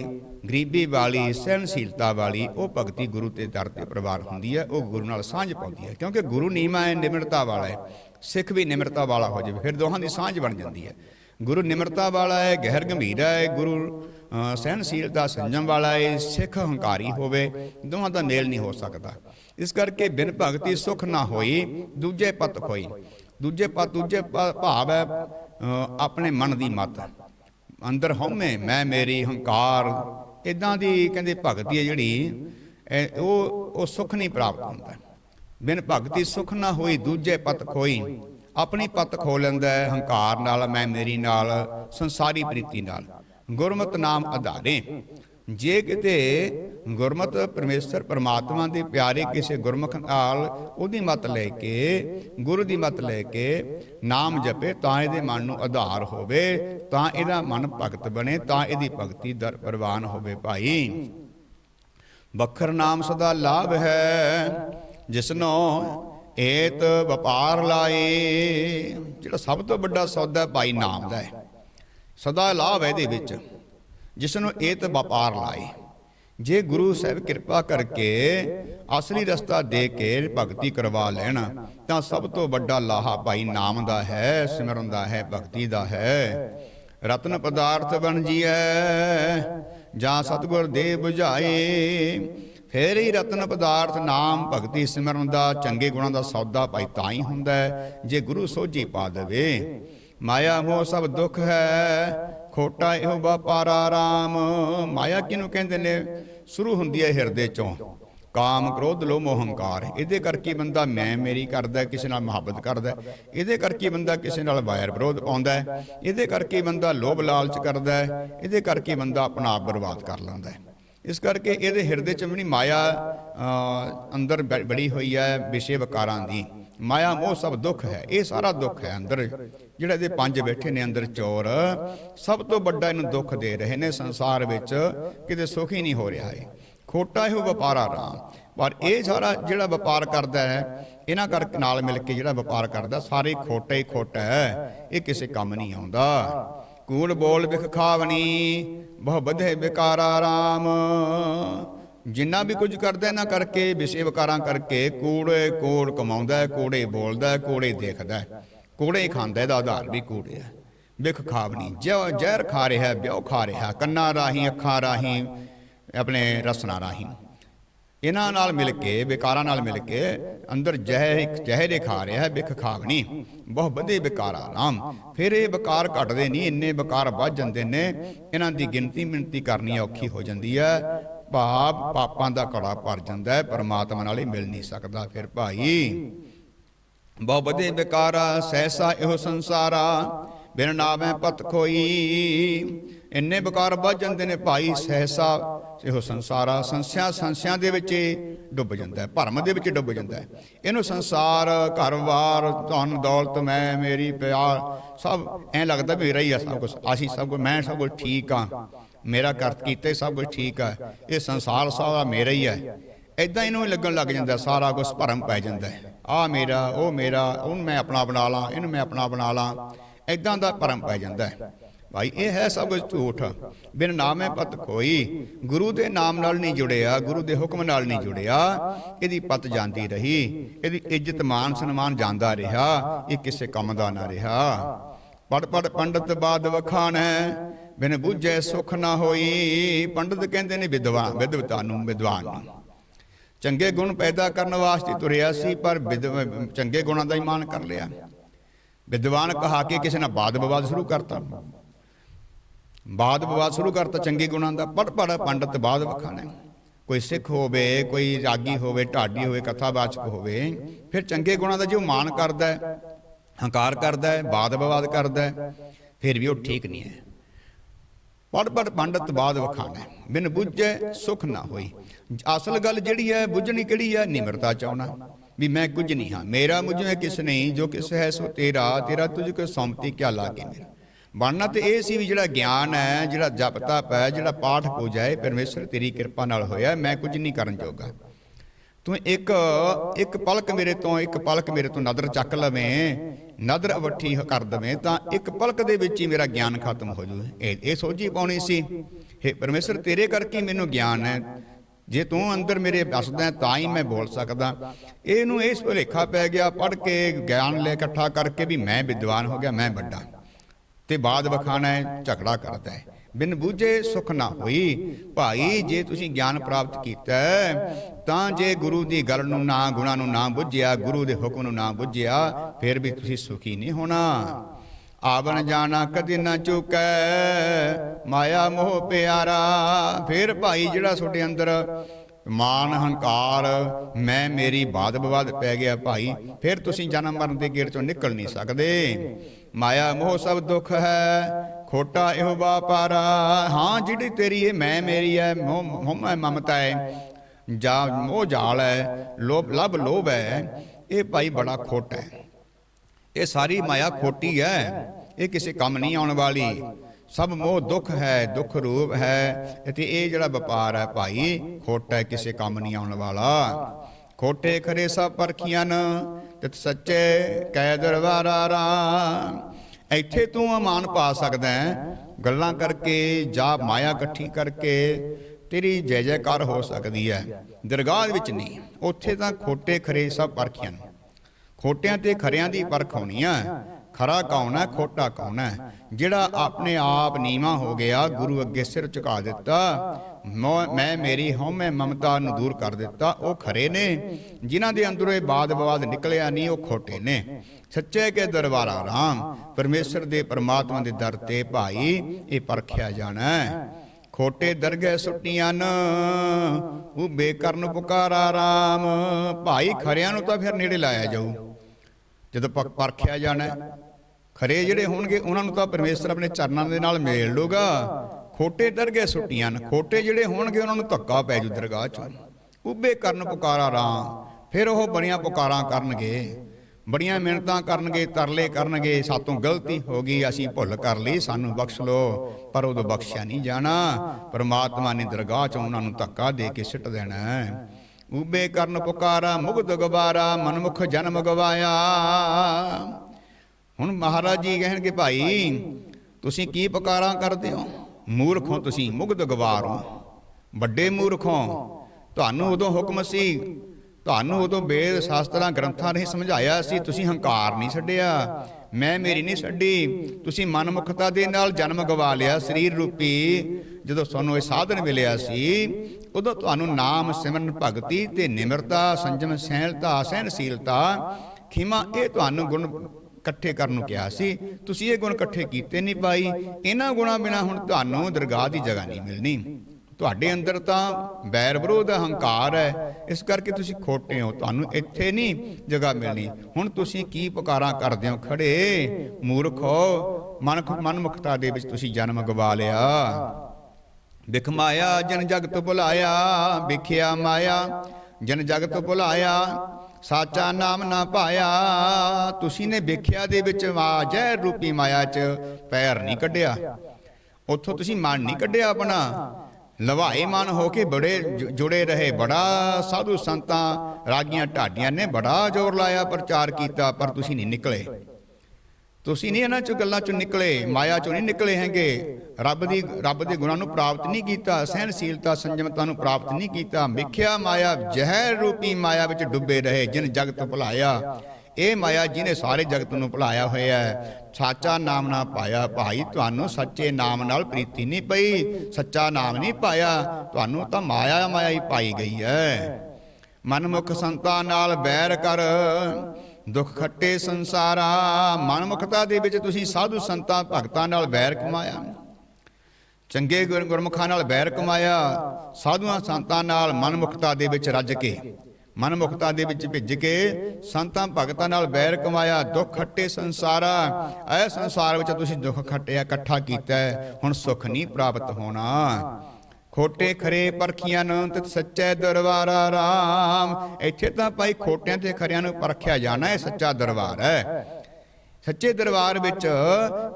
ਗਰੀਬੀ ਵਾਲੀ ਸਹਿਨਸ਼ੀਲਤਾ ਵਾਲੀ, ਉਹ ਭਗਤੀ ਗੁਰੂ ਤੇ ਦਰ ਤੇ ਪ੍ਰਵਾਨ ਹੁੰਦੀ ਹੈ, ਉਹ ਗੁਰੂ ਨਾਲ ਸਾਂਝ ਪਾਉਂਦੀ ਹੈ। ਕਿਉਂਕਿ ਗੁਰੂ ਨੀਮਾ ਹੈ, ਨਿਮਰਤਾ ਵਾਲਾ ਹੈ। ਸਿੱਖ ਵੀ ਨਿਮਰਤਾ ਵਾਲਾ ਹੋ ਜਾਵੇ ਫਿਰ ਦੋਹਾਂ ਦੀ ਸਾਂਝ ਬਣ ਜਾਂਦੀ ਹੈ। ਗੁਰੂ ਨਿਮਰਤਾ ਵਾਲਾ ਹੈ ਗਹਿਰ ਗੰਭੀਰ ਹੈ ਗੁਰੂ ਅ, ਸਹਿਨਸ਼ੀਲਤਾ ਸੰਜਮ ਵਾਲਾ ਹੈ ਸਿੱਖ ਹੰਕਾਰੀ ਹੋਵੇ ਦੋਹਾਂ ਦਾ ਮੇਲ ਨਹੀਂ ਹੋ ਸਕਦਾ। ਇਸ ਕਰਕੇ ਬਿਨ ਭਗਤੀ ਸੁਖ ਨਾ ਹੋਈ ਦੂਜੇ ਪਤ ਹੋਈ ਦੂਜੇ ਪਤ ਦੂਜੇ ਭ- ਭਾਵ ਹੈ ਆਪਣੇ ਮਨ ਦੀ ਮਤ। ਅੰਦਰ ਹਉਮੈ ਮੈਂ ਮੇਰੀ ਹੰਕਾਰ। ਇਦਾਂ ਦੀ ਕਹਿੰਦੇ ਭਗਤੀ ਹੈ ਜਿਹੜੀ ਉਹ ਉਹ ਸੁਖ ਨਹੀਂ ਪ੍ਰਾਪਤ ਹੁੰਦਾ। ਬਿਨ ਭਗਤੀ ਸੁਖ ਨਾ ਹੋਈ ਦੂਜੇ ਪਤ ਖੋਈ। ਆਪਣੀ ਪਤ ਖੋ ਲੈਂਦਾ ਹੈ, ਹੰਕਾਰ ਨਾਲ, ਮੈਂ ਮੇਰੀ ਨਾਲ, ਸੰਸਾਰੀ ਪ੍ਰੀਤੀ ਨਾਲ। ਗੁਰਮਤ ਨਾਮ ਆਧਾਰੇ। ਜੇ ਕਿਤੇ ਗੁਰਮਤ ਪਰਮੇਸ਼ਰ ਪਰਮਾਤਮਾ ਦੇ ਪਿਆਰੇ ਕਿਸੇ ਗੁਰਮੁਖ ਨਾਲ ਉਹਦੀ ਮਤ ਲੈ ਕੇ, ਗੁਰੂ ਦੀ ਮਤ ਲੈ ਕੇ ਨਾਮ ਜਪੇ, ਤਾਂ ਇਹਦੇ ਮਨ ਨੂੰ ਆਧਾਰ ਹੋਵੇ, ਤਾਂ ਇਹਦਾ ਮਨ ਭਗਤ ਬਣੇ, ਤਾਂ ਇਹਦੀ ਭਗਤੀ ਦਰ ਪ੍ਰਵਾਨ ਹੋਵੇ ਭਾਈ। ਬਖਰ ਨਾਮ ਸਦਾ ਲਾਭ ਹੈ। ਜਿਸਨੋ ਏਤ ਵਪਾਰ ਲਾਏ। ਜਿਹੜਾ ਸਭ ਤੋਂ ਵੱਡਾ ਸੌਦਾ ਭਾਈ ਨਾਮ ਦਾ ਹੈ। ਸਦਾ ਲਾਭ ਹੈ ਇਹਦੇ ਵਿੱਚ। ਜਿਸ ਨੂੰ ਏਤ ਵਪਾਰ ਲਾਏ। ਜੇ ਗੁਰੂ ਸਾਹਿਬ ਕਿਰਪਾ ਕਰਕੇ ਅਸਲੀ ਰਸਤਾ ਦੇ ਕੇ ਭਗਤੀ ਕਰਵਾ ਲੈਣ, ਤਾਂ ਸਭ ਤੋਂ ਵੱਡਾ ਲਾਹਾ ਭਾਈ ਨਾਮ ਦਾ ਹੈ, ਸਿਮਰਨ ਦਾ ਹੈ, ਭਗਤੀ ਦਾ ਹੈ। ਰਤਨ ਪਦਾਰਥ ਬਣ ਜੀਐ, ਜਾਂ ਸਤਿਗੁਰ ਦੇ ਬੁਝਾਏ। ਫੇਰ ਹੀ ਰਤਨ ਪਦਾਰਥ ਨਾਮ ਭਗਤੀ ਸਿਮਰਨ ਦਾ ਚੰਗੇ ਗੁਣਾਂ ਦਾ ਸੌਦਾ ਭਾਈ ਤਾਂ ਹੀ ਹੁੰਦਾ ਜੇ ਗੁਰੂ ਸੋਝੀ ਪਾ ਦੇਵੇ। ਮਾਇਆ ਮੋਹ ਸਭ ਦੁੱਖ ਹੈ, ਖੋਟਾ ਇਹੋ ਵਪਾਰਾ ਰਾਮ। ਮਾਇਆ ਕਿਹਨੂੰ ਕਹਿੰਦੇ ਨੇ? ਸ਼ੁਰੂ ਹੁੰਦੀ ਹੈ ਹਿਰਦੇ ਚੋਂ। ਕਾਮ ਕ੍ਰੋਧ ਲੋਭ ਮੋਹ ਹੰਕਾਰ ਇਹਦੇ ਕਰਕੇ ਬੰਦਾ ਮੈਂ ਮੇਰੀ ਕਰਦਾ, ਕਿਸੇ ਨਾਲ ਮੁਹੱਬਤ ਕਰਦਾ। ਇਹਦੇ ਕਰਕੇ ਬੰਦਾ ਕਿਸੇ ਨਾਲ ਵਾਇਰ ਵਿਰੋਧ ਪਾਉਂਦਾ ਇਹਦੇ ਕਰਕੇ ਬੰਦਾ ਲੋਭ ਲਾਲਚ ਕਰਦਾ ਇਹਦੇ ਕਰਕੇ ਬੰਦਾ ਆਪਣਾ ਆਪ ਬਰਬਾਦ ਕਰ ਲੈਂਦਾ ਹੈ? ਇਸ ਕਰਕੇ ਇਹਦੇ ਹਿਰਦੇ ਚ ਵੀ ਨਹੀਂ ਮਾਇਆ ਅੰਦਰ ਬ- ਬੜੀ ਹੋਈ ਹੈ ਵਿਸ਼ੇ ਵਿਕਾਰਾਂ ਦੀ। ਮਾਇਆ ਮੋਹ ਸਭ ਦੁੱਖ ਹੈ, ਇਹ ਸਾਰਾ ਦੁੱਖ ਹੈ ਅੰਦਰ। ਜਿਹੜਾ ਇਹਦੇ ਪੰਜ ਬੈਠੇ ਨੇ ਅੰਦਰ ਚੋਰ, ਸਭ ਤੋਂ ਵੱਡਾ ਇਹਨੂੰ ਦੁੱਖ ਦੇ ਰਹੇ ਨੇ ਸੰਸਾਰ ਵਿੱਚ, ਕਿਤੇ ਸੁਖ ਹੀ ਨਹੀਂ ਹੋ ਰਿਹਾ ਹੈ ਖੋਟਾ ਇਹੋ ਵਪਾਰਾ ਰਾਮ। ਪਰ ਇਹ ਸਾਰਾ ਜਿਹੜਾ ਵਪਾਰ ਕਰਦਾ ਹੈ, ਇਹਨਾਂ ਕਰਕੇ ਨਾਲ ਮਿਲ ਕੇ ਜਿਹੜਾ ਵਪਾਰ ਕਰਦਾ, ਸਾਰੇ ਖੋਟਾ ਹੀ ਖੋਟਾ ਹੈ, ਇਹ ਕਿਸੇ ਕੰਮ ਨਹੀਂ ਆਉਂਦਾ। ਕੂੜ ਬੋਲ ਵਿਖ ਖਾਵਣੀ ਬਹੁ ਵਧੇ ਵਿਕਾਰਾ ਰਾਮ। ਜਿੰਨਾ ਵੀ ਕੁਝ ਕਰਦਾ ਨਾ ਕਰਕੇ ਵਿਸ਼ੇ ਵਿਕਾਰਾਂ ਕਰਕੇ, ਕੂੜੇ ਕੋੜ ਕਮਾਉਂਦਾ ਹੈ ਕੂੜੇ ਬੋਲਦਾ ਹੈ ਕੂੜੇ ਦੇਖਦਾ। ਹੈ ਕੂੜੇ ਖਾਂਦਾ, ਇਹਦਾ ਆਧਾਰ ਵੀ ਕੂੜੇ ਹੈ ਵਿਖ ਖਾਵਣੀ ਜੋ ਜ਼ਹਿਰ ਖਾ ਰਿਹਾ ਵਿਉ ਖਾ ਰਿਹਾ, ਕੰਨਾਂ ਰਾਹੀਂ, ਅੱਖਾਂ ਰਾਹੀਂ, ਆਪਣੇ ਰਸਨਾ ਰਾਹੀਂ। ਇਹਨਾਂ ਨਾਲ ਮਿਲ ਕੇ, ਵਿਕਾਰਾਂ ਨਾਲ ਮਿਲ ਕੇ ਅੰਦਰ ਜ਼ਹਿਰ ਇੱਕ ਜ਼ਹਿਰੇ ਖਾ ਰਿਹਾ ਹੈ ਵਿਖ ਖਾਵਣੀ ਬਹੁਤ ਵਧੇ ਵਿਕਾਰਾ ਰਾਮ ਫਿਰ ਇਹ ਵਿਕਾਰ ਘਟਦੇ ਨਹੀਂ, ਇੰਨੇ ਵਿਕਾਰ ਵੱਧ ਜਾਂਦੇ ਨੇ, ਇਹਨਾਂ ਦੀ ਗਿਣਤੀ ਮਿਣਤੀ ਕਰਨੀ ਔਖੀ ਹੋ ਜਾਂਦੀ ਹੈ। ਭਾਵ ਪਾਪਾਂ ਦਾ ਘੜਾ ਭਰ ਜਾਂਦਾ ਹੈ, ਪਰਮਾਤਮਾ ਨਾਲ ਹੀ ਮਿਲ ਨਹੀਂ ਸਕਦਾ ਫਿਰ ਭਾਈ। ਬਹੁ ਵਧੇ ਵਿਕਾਰਾ ਸਹਿਸਾ ਇਹੋ ਸੰਸਾਰਾ, ਬਿਨ ਨਾਵੇਂ ਪਤ ਖੋਈ। ਇੰਨੇ ਵਿਕਾਰ ਵੱਜ ਜਾਂਦੇ ਨੇ ਭਾਈ ਸਹਿਸਾ ਇਹੋ ਸੰਸਾਰਾ, ਸੰਸਿਆ, ਸੰਸਿਆਂ ਦੇ ਵਿੱਚ ਇਹ ਡੁੱਬ ਜਾਂਦਾ ਹੈ, ਭਰਮ ਦੇ ਵਿੱਚ ਡੁੱਬ ਜਾਂਦਾ ਹੈ। ਇਹਨੂੰ ਸੰਸਾਰ ਘਰ-ਬਾਰ ਧਨ, ਦੌਲਤ, ਮੈਂ, ਮੇਰੀ, ਪਿਆਰ, ਸਭ ਐ ਲੱਗਦਾ ਵੀ ਮੇਰਾ ਹੀ ਆ ਸਭ ਕੁਝ ਆਸੀ ਸਭ ਕੁਝ ਮੈਂ ਸਭ ਕੁਝ ਠੀਕ ਆ ਮੇਰਾ ਕਰਤ ਕੀਤੇ ਸਭ ਕੁਝ ਠੀਕ ਆ ਇਹ ਸੰਸਾਰ ਸਾਰਾ ਮੇਰਾ ਹੀ ਹੈ। ਐਦਾਂ ਇਹਨੂੰ ਵੀ ਲੱਗਣ ਲੱਗ ਜਾਂਦਾ, ਸਾਰਾ ਕੁਝ ਭਰਮ ਪੈ ਜਾਂਦਾ ਆ ਮੇਰਾ, ਉਹ ਮੇਰਾ, ਉਹਨੂੰ ਮੈਂ ਆਪਣਾ ਬਣਾ ਲਾਂ, ਇਹਨੂੰ ਮੈਂ ਆਪਣਾ ਬਣਾ ਲਾਂ। ਐਦਾਂ ਦਾ ਭਰਮ ਪੈ ਜਾਂਦਾ ਹੈ। ਭਾਈ, ਇਹ ਹੈ ਸਭ ਝੂਠ। ਬਿਨ ਨਾਮੇ ਪਤ ਕੋਈ। ਗੁਰੂ ਦੇ ਨਾਮ ਨਾਲ ਨਹੀਂ ਜੁੜਿਆ, ਗੁਰੂ ਦੇ ਹੁਕਮ ਨਾਲ ਨਹੀਂ ਜੁੜਿਆ। ਇਹਦੀ ਪਤ ਜਾਂਦੀ ਰਹੀ। ਇਹਦੀ ਇੱਜ਼ਤ ਮਾਨ ਸਨਮਾਨ ਜਾਂਦਾ ਰਿਹਾ। ਇਹ ਕਿਸੇ ਕੰਮ ਦਾ ਨਾ ਰਿਹਾ। ਪੜ ਪੜ ਪੰਡਤ ਬਾਦ ਵਖਾਣੈ। ਬਿਨ ਬੁੱਝੇ ਸੁਖ ਨਾ ਹੋਈ। ਪੰਡਤ ਕਹਿੰਦੇ ਨੇ ਵਿਦਵਾਨ, ਵਿਦਵਤਾ ਨੂੰ ਵਿਦਵਾਨ। ਨੂੰ ਚੰਗੇ ਗੁਣ ਪੈਦਾ ਕਰਨ ਵਾਸਤੇ ਤੁਰਿਆ ਸੀ, ਪਰ ਵਿਦਵ- ਚੰਗੇ ਗੁਣਾਂ ਦਾ ਹੀ ਮਾਨ ਕਰ ਲਿਆ। ਵਿਦਵਾਨ ਕਹਾ ਕੇ ਕਿਸੇ ਨੇ ਬਾਦ ਵਿਵਾਦ ਸ਼ੁਰੂ ਕਰਤਾ। ਬਾਦ ਵਿਵਾਦ ਸ਼ੁਰੂ ਕਰਤਾ ਚੰਗੇ ਗੁਣਾਂ ਦਾ ਪੜ ਪੜ ਪੰਡਤ ਬਾਦ ਵਖਾਣੇ। ਕੋਈ ਸਿੱਖ ਹੋਵੇ, ਕੋਈ ਰਾਗੀ ਹੋਵੇ, ਢਾਡੀ ਹੋਵੇ, ਕਥਾਵਾਚਕ ਹੋਵੇ, ਫਿਰ ਚੰਗੇ ਗੁਣਾਂ ਦਾ ਜੋ ਮਾਣ ਕਰਦਾ ਹੈ, ਹੰਕਾਰ ਕਰਦਾ ਹੈ ਬਾਦ ਵਿਵਾਦ ਕਰਦਾ ਹੈ, ਫਿਰ ਵੀ ਉਹ ਠੀਕ ਨਹੀਂ ਹੈ। ਪੜ ਪੜ ਪੰਡਤ ਬਾਦ ਵਖਾਣਾ। ਬਿਨ ਬੁੱਝੇ ਸੁਖ ਨਾ ਹੋਈ। ਅਸਲ ਗੱਲ ਜਿਹੜੀ ਹੈ, ਬੁੱਝਣੀ ਕਿਹੜੀ ਹੈ? ਨਿਮਰਤਾ ਚਾਉਣਾ ਵੀ ਮੈਂ ਕੁਝ ਨਹੀਂ ਹਾਂ। ਮੇਰਾ ਮੁਝ ਹੈ ਕਿਸ ਨਹੀਂ, ਜੋ ਕਿਸ ਹੈ ਸੋ ਤੇਰਾ ਤੇਰਾ ਤੁਝ ਕੋ ਸੰਮਤੀ ਕਿਆ ਲਾਗੇ ਮੇਰਾ। ਬਣਨਾ ਤੇ ਇਹ ਸੀ ਵੀ ਜਿਹੜਾ ਗਿਆਨ ਹੈ, ਜਿਹੜਾ ਜਪ ਤਪ ਹੈ, ਜਿਹੜਾ ਪਾਠ ਪੂਜਾ ਹੈ ਪਰਮੇਸ਼ਰ ਤੇਰੀ ਕਿਰਪਾ ਨਾਲ ਹੋਇਆ, ਮੈਂ ਕੁਝ ਨਹੀਂ ਕਰਨ ਜੋਗਾ। ਤੂੰ ਇੱਕ ਇੱਕ ਪਲਕ ਮੇਰੇ ਤੋਂ, ਇੱਕ ਪਲਕ ਮੇਰੇ ਤੋਂ ਨਦਰ ਚੱਕ ਲਵੇਂ, ਨਦਰ ਅਵੱਠੀ ਕਰ ਦਵੇਂ, ਤਾਂ ਇੱਕ ਪਲਕ ਦੇ ਵਿੱਚ ਹੀ ਮੇਰਾ ਗਿਆਨ ਖਤਮ ਹੋ ਜੂ ਇਹ ਇਹ ਸੋਝੀ ਪਾਉਣੀ ਸੀ। ਹੇ ਪਰਮੇਸ਼ਰ, ਤੇਰੇ ਕਰਕੇ ਮੈਨੂੰ ਗਿਆਨ ਹੈ। ਜੇ ਤੂੰ ਅੰਦਰ ਮੇਰੇ ਵਸਦਾ ਤਾਂ ਹੀ ਮੈਂ ਬੋਲ ਸਕਦਾ। ਇਹਨੂੰ ਇਸ ਭੁਲੇਖਾ ਪੈ ਗਿਆ ਪੜ ਕੇ ਗਿਆਨ ਲੈ ਇਕੱਠਾ ਕਰਕੇ ਵੀ ਮੈਂ ਵਿਦਵਾਨ ਹੋ ਗਿਆ, ਮੈਂ ਵੱਡਾ। ਤੇ ਬਾਦ ਵਖਾਣਾ ਹੈ, ਝਗੜਾ ਕਰਦਾ ਹੈ। ਬਿਨ ਬੂਝੇ ਸੁਖ ਨਾ ਹੋਈ। ਭਾਈ, ਜੇ ਤੁਸੀਂ ਗਿਆਨ ਪ੍ਰਾਪਤ ਕੀਤਾ ਤਾਂ ਜੇ ਗੁਰੂ ਦੀ ਗੱਲ ਨੂੰ ਨਾ, ਗੁਣਾ ਨੂੰ ਨਾ ਬੁੱਝਿਆ, ਗੁਰੂ ਦੇ ਹੁਕਮ ਨੂੰ ਨਾ ਬੁੱਝਿਆ, ਫਿਰ ਵੀ ਤੁਸੀਂ ਸੁਖੀ ਨਹੀਂ ਹੋਣਾ। ਆਵਣ ਜਾਣਾ ਕਦੇ ਨਾ ਚੁਕੈ, ਮਾਇਆ ਮੋਹ ਪਿਆਰਾ। ਫਿਰ ਭਾਈ, ਜਿਹੜਾ ਤੁਹਾਡੇ ਅੰਦਰ ਮਾਨ ਹੰਕਾਰ, ਮੈਂ ਮੇਰੀ ਬਾਦ ਵਿਵਾਦ ਪੈ ਗਿਆ ਭਾਈ, ਫਿਰ ਤੁਸੀਂ ਜਨਮ ਮਰਨ ਦੇ ਗੇੜ ਚੋਂ ਨਿਕਲ ਨਹੀਂ ਸਕਦੇ। ਮਾਇਆ ਮੋਹ ਸਭ ਦੁੱਖ ਹੈ, ਖੋਟਾ ਇਹੋ ਵਾਪਾਰਾ। ਹਾਂ, ਜਿਹੜੀ ਤੇਰੀ ਇਹ ਮੈਂ, ਮੇਰੀ ਹੈ ਮੋਹ ਮਮਤਾ ਹੈ ਜਾਂ, ਮੋਹ ਜਾਲ ਹੈ ਲੋਭ, ਲਭ ਲੋਭ ਹੈ ਇਹ ਭਾਈ ਬੜਾ ਖੋਟ ਹੈ ਇਹ ਸਾਰੀ ਮਾਇਆ ਖੋਟੀ ਹੈ ਇਹ ਕਿਸੇ ਕੰਮ ਨਹੀਂ ਆਉਣ ਵਾਲੀ। ਸਭ ਮੋਹ ਦੁੱਖ ਹੈ, ਦੁੱਖ ਰੂਪ ਹੈ। ਤੇ ਇਹ ਜਿਹੜਾ ਵਪਾਰ ਹੈ ਭਾਈ, ਖੋਟਾ ਹੈ, ਕਿਸੇ ਕੰਮ ਨਹੀਂ ਆਉਣ ਵਾਲਾ। ਖੋਟੇ ਖਰੇ ਸਭ ਪਰਖੀਆਂ ਤਿਤ ਸੱਚੇ ਕੈ ਦਰਬਾਰਾ ਰਾਮ। ਇੱਥੇ ਤੂੰ ਅਮਾਨ ਪਾ ਸਕਦਾ ਹੈ, ਗੱਲਾਂ ਕਰਕੇ ਜਾਂ ਮਾਇਆ ਇਕੱਠੀ ਕਰਕੇ, ਤੇਰੀ ਜੈ ਜੈਕਾਰ ਹੋ ਸਕਦੀ ਹੈ। ਦਰਗਾਹ ਵਿੱਚ ਨਹੀਂ, ਉੱਥੇ ਤਾਂ ਖੋਟੇ ਖਰੇ ਸਭ ਪਰਖੀਆਂ ਖੋਟਿਆਂ ਤੇ ਖਰਿਆਂ ਦੀ ਪਰਖ ਹੋਣੀ ਆ। ਖਰਾ ਕੌਣ ਹੈ, ਖੋਟਾ ਕੌਣ ਹੈ? ਜਿਹੜਾ ਆਪਣੇ ਆਪ ਨੀਵਾ ਹੋ ਗਿਆ, ਗੁਰੂ ਅੱਗੇ ਸਿਰ ਝੁਕਾ ਦਿੱਤਾ ਮੈਂ ਮੇਰੀ ਹਉਮੈ ਮਮਤਾ ਨੂੰ ਦੂਰ ਕਰ ਦਿੱਤਾ। ਉਹ ਖਰੇ ਨੇ। ਜਿਨ੍ਹਾਂ ਦੇ ਅੰਦਰੋਂ ਇਹ ਬਾਦ ਵਿਵਾਦ ਨਿਕਲਿਆ ਨਹੀਂ ਉਹ ਖੋਟੇ ਨੇ। ਸੱਚੇ ਕੇ ਦਰਬਾਰਾ ਰਾਮ, ਪਰਮੇਸ਼ਰ ਦੇ ਪਰਮਾਤਮਾ ਦੇ ਦਰ ਤੇ ਭਾਈ, ਇਹ ਪਰਖਿਆ ਜਾਣਾ ਖੋਟੇ ਦਰਗਹਿ ਸੁੱਟੀਆਂ ਉਹ ਬੇਕਰਨ ਪੁਕਾਰਾ ਰਾਮ। ਭਾਈ ਖਰਿਆਂ ਨੂੰ ਤਾਂ ਫਿਰ ਨੇੜੇ ਲਾਇਆ ਜਾਊ। ਜਦੋਂ ਪਰਖਿਆ ਜਾਣਾ ਖਰੇ ਜਿਹੜੇ ਹੋਣਗੇ, ਉਹਨਾਂ ਨੂੰ ਤਾਂ ਪਰਮੇਸ਼ਰ ਆਪਣੇ ਚਰਨਾਂ ਦੇ ਨਾਲ ਮੇਲ ਲੂਗਾ ਖੋਟੇ ਦਰਗਹਿ ਸੁੱਟੀਆਂ ਨ। ਖੋਟੇ ਜਿਹੜੇ ਹੋਣਗੇ, ਉਹਨਾਂ ਨੂੰ ਧੱਕਾ ਪੈ ਜੂ ਦਰਗਾਹ ਚੋਂ। ਉਬੇ ਕਰਨ ਪੁਕਾਰਾ ਰਾਂ ਫਿਰ ਉਹ ਬੜੀਆਂ ਪੁਕਾਰਾਂ ਕਰਨਗੇ। ਬੜੀਆਂ ਮਿਹਨਤਾਂ ਕਰਨਗੇ, ਤਰਲੇ ਕਰਨਗੇ, ਸਾਤੋਂ ਗਲਤੀ ਹੋ ਗਈ, ਅਸੀਂ ਭੁੱਲ ਕਰ ਲਈ, ਸਾਨੂੰ ਬਖਸ਼ ਲੋ ਪਰ ਉਦੋਂ ਬਖਸ਼ਿਆ ਨਹੀਂ ਜਾਣਾ। ਪਰਮਾਤਮਾ ਨੇ ਦਰਗਾਹ 'ਚ ਉਹਨਾਂ ਨੂੰ ਧੱਕਾ ਦੇ ਕੇ ਸਿੱਟ ਦੇਣਾ। ਹੈ ਉਬੇ ਕਰਨ ਪੁਕਾਰਾ, ਮੁਗਧ ਗਵਾਰਾ, ਮਨਮੁਖ ਜਨਮ ਗਵਾਇਆ। ਹੁਣ ਮਹਾਰਾਜ ਜੀ ਕਹਿਣਗੇ, ਭਾਈ, ਤੁਸੀਂ ਕੀ ਪੁਕਾਰਾਂ ਕਰਦੇ ਹੋ? ਮੂਰਖ ਹੋ ਤੁਸੀਂ, ਮੁਗਧ ਗਵਾਰ ਹੋ। ਵੱਡੇ ਮੂਰਖ ਹੋ। ਤੁਹਾਨੂੰ ਉਦੋਂ ਹੁਕਮ ਸੀ, ਤੁਹਾਨੂੰ ਉਦੋਂ ਵੇਦ ਸ਼ਾਸਤਰਾਂ ਗ੍ਰੰਥਾਂ ਨੇ ਸਮਝਾਇਆ ਸੀ, ਤੁਸੀਂ ਹੰਕਾਰ ਨਹੀਂ ਛੱਡਿਆ। ਮੈਂ ਮੇਰੀ ਨਹੀਂ ਛੱਡੀ। ਤੁਸੀਂ ਮਨਮੁਖਤਾ ਦੇ ਨਾਲ ਜਨਮ ਗਵਾ ਲਿਆ ਸਰੀਰ ਰੂਪੀ। ਜਦੋਂ ਤੁਹਾਨੂੰ ਇਹ ਸਾਧਨ ਮਿਲਿਆ ਸੀ, ਉਦੋਂ ਤੁਹਾਨੂੰ ਨਾਮ ਸਿਮਰਨ ਭਗਤੀ ਤੇ ਨਿਮਰਤਾ, ਸੰਜਮ ਸਹਿਣਤਾ ਸਹਿਨਸ਼ੀਲਤਾ ਖਿਮਾ, ਇਹ ਤੁਹਾਨੂੰ ਗੁਣ ਇਕੱਠੇ ਕਰਨ ਨੂੰ ਕਿਹਾ ਸੀ, ਤੁਸੀਂ ਇਹ ਗੁਣ ਇਕੱਠੇ ਕੀਤੇ ਨਹੀਂ ਪਾਈ ਇਹਨਾਂ ਗੁਣਾਂ ਬਿਨਾ ਹੁਣ ਤੁਹਾਨੂੰ ਦਰਗਾਹ ਦੀ ਜਗ੍ਹਾ ਨਹੀਂ ਮਿਲਣੀ। ਤੁਹਾਡੇ ਅੰਦਰ ਤਾਂ ਬੈਰ ਵਿਰੋਧ ਹੰਕਾਰ ਹੈ। ਇਸ ਕਰਕੇ ਤੁਸੀਂ ਖੋਟੇ ਹੋ। ਤੁਹਾਨੂੰ ਇੱਥੇ ਨਹੀਂ ਜਗ੍ਹਾ ਮਿਲਣੀ। ਹੁਣ ਤੁਸੀਂ ਕੀ ਪੁਕਾਰਾਂ ਕਰਦੇ ਹੋ? ਖੜੇ, ਮੂਰਖ ਹੋ। ਮਨ ਮਨਮੁਖਤਾ ਦੇ ਵਿੱਚ ਤੁਸੀਂ ਜਨਮ ਗਵਾ ਲਿਆ। ਵਿਖ ਮਾਇਆ ਜਨ ਜਗਤ ਭੁਲਾਇਆ ਵਿਖਿਆ ਮਾਇਆ ਜਨ ਜਗਤ ਭੁਲਾਇਆ ਸਾਚਾ ਨਾਮ ਨਾ ਪਾਇਆ। ਤੁਸੀਂ ਨੇ ਵੇਖਿਆ ਦੇ ਵਿੱਚ ਵਾ ਜ਼ਹਿਰ ਰੂਪੀ ਮਾਇਆ 'ਚ, ਪੈਰ ਨਹੀਂ ਕੱਢਿਆ। ਉੱਥੋਂ ਤੁਸੀਂ ਮਨ ਨਹੀਂ ਕੱਢਿਆ ਆਪਣਾ। ਲਵਾਏ ਮਨ ਹੋ ਕੇ ਬੜੇ ਜੁੜੇ ਰਹੇ ਬੜਾ ਸਾਧੂ ਸੰਤਾਂ, ਰਾਗੀਆਂ ਢਾਡੀਆਂ ਨੇ ਬੜਾ ਜ਼ੋਰ ਲਾਇਆ, ਪ੍ਰਚਾਰ ਕੀਤਾ, ਪਰ ਤੁਸੀਂ ਨਹੀਂ ਨਿਕਲੇ। ਤੁਸੀਂ ਨਹੀਂ ਇਹਨਾਂ ਚੋਂ ਗੱਲਾਂ ਚੋਂ ਨਿਕਲੇ, ਮਾਇਆ ਚੋਂ ਨਹੀਂ ਨਿਕਲੇ ਹੈਗੇ। ਰੱਬ ਦੀ, ਰੱਬ ਦੇ ਗੁਣਾਂ ਨੂੰ ਪ੍ਰਾਪਤ ਨਹੀਂ ਕੀਤਾ ਸਹਿਨਸ਼ੀਲਤਾ ਸੰਜਮਤਾ ਨੂੰ ਪ੍ਰਾਪਤ ਨਹੀਂ ਕੀਤਾ। ਮਿੱਖਿਆ ਮਾਇਆ, ਜ਼ਹਿਰ ਰੂਪੀ ਮਾਇਆ ਵਿੱਚ ਡੁੱਬੇ ਰਹੇ, ਜਿਨ ਜਗਤ ਭੁਲਾਇਆ। ਇਹ ਮਾਇਆ ਜਿਹਨੇ ਸਾਰੇ ਜਗਤ ਨੂੰ ਭੁਲਾਇਆ ਹੋਇਆ ਹੈ। ਸਾਚਾ ਨਾਮ ਨਾ ਪਾਇਆ। ਭਾਈ, ਤੁਹਾਨੂੰ ਸੱਚੇ ਨਾਮ ਨਾਲ ਪ੍ਰੀਤੀ ਨਹੀਂ ਪਈ। ਸੱਚਾ ਨਾਮ ਨਹੀਂ ਪਾਇਆ। ਤੁਹਾਨੂੰ ਤਾਂ ਮਾਇਆ ਮਾਇਆ ਹੀ ਪਾਈ ਗਈ ਹੈ। ਮਨਮੁਖ ਸੰਤਾਂ ਨਾਲ ਬੈਰ ਕਰ। ਦੁੱਖ ਖੱਟੇ ਸੰਸਾਰਾ, ਮਨਮੁਖਤਾ ਦੇ ਵਿੱਚ ਤੁਸੀਂ ਸਾਧੂ ਸੰਤਾਂ, ਭਗਤਾਂ ਨਾਲ ਬੈਰ ਕਮਾਇਆ। ਚੰਗੇ ਗੁਰਮੁਖਾਂ ਨਾਲ ਬੈਰ ਕਮਾਇਆ, ਸਾਧੂਆਂ ਸੰਤਾਂ ਨਾਲ ਮਨਮੁਖਤਾ ਦੇ ਵਿੱਚ ਰੱਜ ਕੇ, ਮਨਮੁਖਤਾ ਦੇ ਵਿੱਚ ਭਿੱਜ ਕੇ, ਸੰਤਾਂ, ਭਗਤਾਂ ਨਾਲ ਬੈਰ ਕਮਾਇਆ, ਦੁੱਖ ਖੱਟੇ ਸੰਸਾਰਾ ਐ ਸੰਸਾਰ ਵਿੱਚ ਤੁਸੀਂ ਦੁੱਖ ਖੱਟਿਆ, ਇਕੱਠਾ ਕੀਤਾ ਹੁਣ ਸੁੱਖ ਨਹੀਂ ਪ੍ਰਾਪਤ ਹੋਣਾ। ਖੋਟੇ ਖਰੇ ਪਰਖੀਆਂ ਨੂੰ ਸੱਚੇ ਦਰਬਾਰਾ ਰਾਮ। ਇੱਥੇ ਤਾਂ ਭਾਈ ਖੋਟਿਆਂ ਤੇ ਖਰਿਆਂ ਨੂੰ ਪਰਖਿਆ ਜਾਣਾ ਇਹ ਸੱਚਾ ਦਰਬਾਰ ਹੈ। ਸੱਚੇ ਦਰਬਾਰ ਵਿੱਚ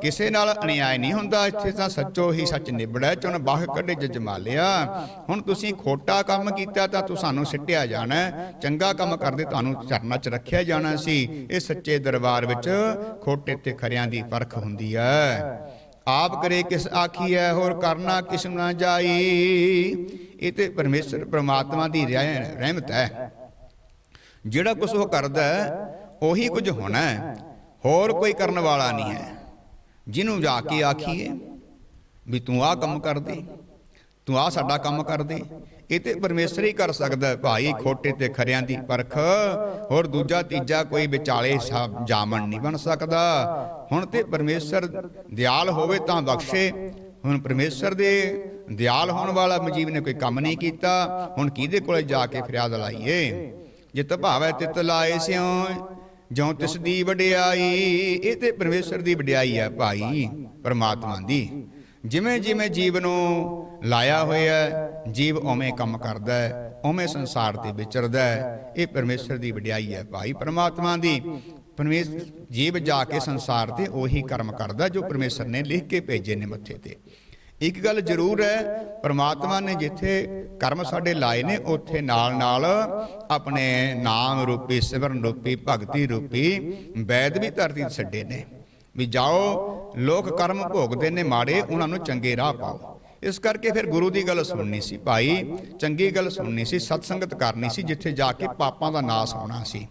ਕਿਸੇ ਨਾਲ ਅਨਿਆਏ ਨਹੀਂ ਹੁੰਦਾ। ਇੱਥੇ ਤਾਂ ਸੱਚੋ ਹੀ ਸੱਚ ਨਿਬੜਿਆ, ਚੁਣ ਬਾਹ ਕੱਢੇ ਜਜਮਾਲਿਆ। ਹੁਣ ਤੁਸੀਂ ਖੋਟਾ ਕੰਮ ਕੀਤਾ ਤਾਂ ਤੂੰ ਸਾਨੂੰ ਸਿੱਟਿਆ ਜਾਣਾ ਚੰਗਾ ਕੰਮ ਕਰਦੇ ਤੁਹਾਨੂੰ ਚਰਨਾਂ 'ਚ ਰੱਖਿਆ ਜਾਣਾ ਸੀ। ਇਹ ਸੱਚੇ ਦਰਬਾਰ ਵਿੱਚ ਖੋਟੇ ਤੇ ਖਰਿਆਂ ਦੀ ਪਰਖ ਹੁੰਦੀ ਹੈ। ਆਪ ਕਰੇ ਕਿਸ ਆਖੀਐ, ਹੋਰ ਕਰਨਾ ਕਿਸ ਨਾ ਜਾਈ। ਇਹ ਤੇ ਪਰਮੇਸ਼ਰ ਪ੍ਰਮਾਤਮਾ ਦੀ ਰਹਿ- ਰਹਿਮਤ ਹੈ। ਜਿਹੜਾ ਕੁਝ ਉਹ ਕਰਦਾ ਉਹੀ ਕੁਝ ਹੋਣਾ ਹੈ। ਹੋਰ ਕੋਈ ਕਰਨ ਵਾਲਾ ਨਹੀਂ ਹੈ। ਜਿਹਨੂੰ ਜਾ ਕੇ ਆਖੀਏ ਵੀ ਤੂੰ ਆਹ ਕੰਮ ਕਰ ਦੇ, ਤੂੰ ਆਹ ਸਾਡਾ ਕੰਮ ਕਰ ਦੇ ਇਹ ਤੇ ਪਰਮੇਸ਼ਰ ਹੀ ਕਰ ਸਕਦਾ ਭਾਈ, ਖੋਟੇ ਤੇ ਖਰਿਆਂ ਦੀ ਪਰਖ। ਹੋਰ ਦੂਜਾ, ਤੀਜਾ ਕੋਈ ਵਿਚਾਲੇ ਜਾਮਣ ਨਹੀਂ ਬਣ ਸਕਦਾ। ਹੁਣ ਤੇ ਪਰਮੇਸ਼ਰ ਦਿਆਲ ਹੋਵੇ ਤਾਂ ਬਖਸ਼ੇ। ਹੁਣ ਪਰਮੇਸ਼ਰ ਦੇ ਦਿਆਲ ਹੋਣ ਵਾਲਾ ਮਜੀਬ ਨੇ ਕੋਈ ਕੰਮ ਨਹੀਂ ਕੀਤਾ। ਹੁਣ ਕਿਹਦੇ ਕੋਲੇ ਜਾ ਕੇ ਫਰਿਆਦ ਲਾਈਏ? ਜਿਤ ਭਾਵੈ ਤਿਤ ਲਾਏ ਸਿਉ, ਜਿਉ ਤਿਸ ਦੀ ਵਡਿਆਈ। ਇਹ ਤੇ ਪਰਮੇਸ਼ਰ ਦੀ ਵਡਿਆਈ ਹੈ ਭਾਈ, ਪਰਮਾਤਮਾ ਦੀ। ਜਿਵੇਂ ਜਿਵੇਂ ਜੀਵ ਨੂੰ ਲਾਇਆ ਹੋਇਆ ਜੀਵ ਉਵੇਂ ਕੰਮ ਕਰਦਾ ਹੈ, ਉਵੇਂ ਸੰਸਾਰ ਤੇ ਵਿਚਰਦਾ ਹੈ। ਇਹ ਪਰਮੇਸ਼ਰ ਦੀ ਵਡਿਆਈ ਹੈ, ਭਾਈ ਪਰਮਾਤਮਾ ਦੀ। ਪਰਮੇਸ਼ਰ ਜੀਵ ਜਾ ਕੇ ਸੰਸਾਰ ਤੇ ਉਹੀ ਕਰਮ ਕਰਦਾ ਜੋ ਪਰਮੇਸ਼ਰ ਨੇ ਲਿਖ ਕੇ ਭੇਜੇ ਨੇ ਮੱਥੇ ਤੇ। ਇੱਕ ਗੱਲ ਜ਼ਰੂਰ ਹੈ, ਪ੍ਰਮਾਤਮਾ ਨੇ ਜਿੱਥੇ ਕਰਮ ਸਾਡੇ ਲਾਏ ਨੇ, ਉੱਥੇ ਨਾਲ ਨਾਲ ਆਪਣੇ ਨਾਮ ਰੂਪੀ, ਸਿਮਰਨ ਰੂਪੀ, ਭਗਤੀ ਰੂਪੀ, ਵੈਦ ਵੀ ਧਰਤੀ ਛੱਡੇ ਨੇ। ਵੀ ਜਾਓ, ਲੋਕ ਕਰਮ ਭੋਗਦੇ ਨੇ ਮਾੜੇ, ਉਹਨਾਂ ਨੂੰ ਚੰਗੇ ਰਾਹ ਪਾਓ। ਇਸ ਕਰਕੇ ਫਿਰ ਗੁਰੂ ਦੀ ਗੱਲ ਸੁਣਨੀ ਸੀ। ਭਾਈ, ਚੰਗੀ ਗੱਲ ਸੁਣਨੀ ਸੀ, ਸਤਸੰਗਤ ਕਰਨੀ ਸੀ, ਜਿੱਥੇ ਜਾ ਕੇ ਪਾਪਾਂ ਦਾ ਨਾਸ ਹੋਣਾ ਸੀ।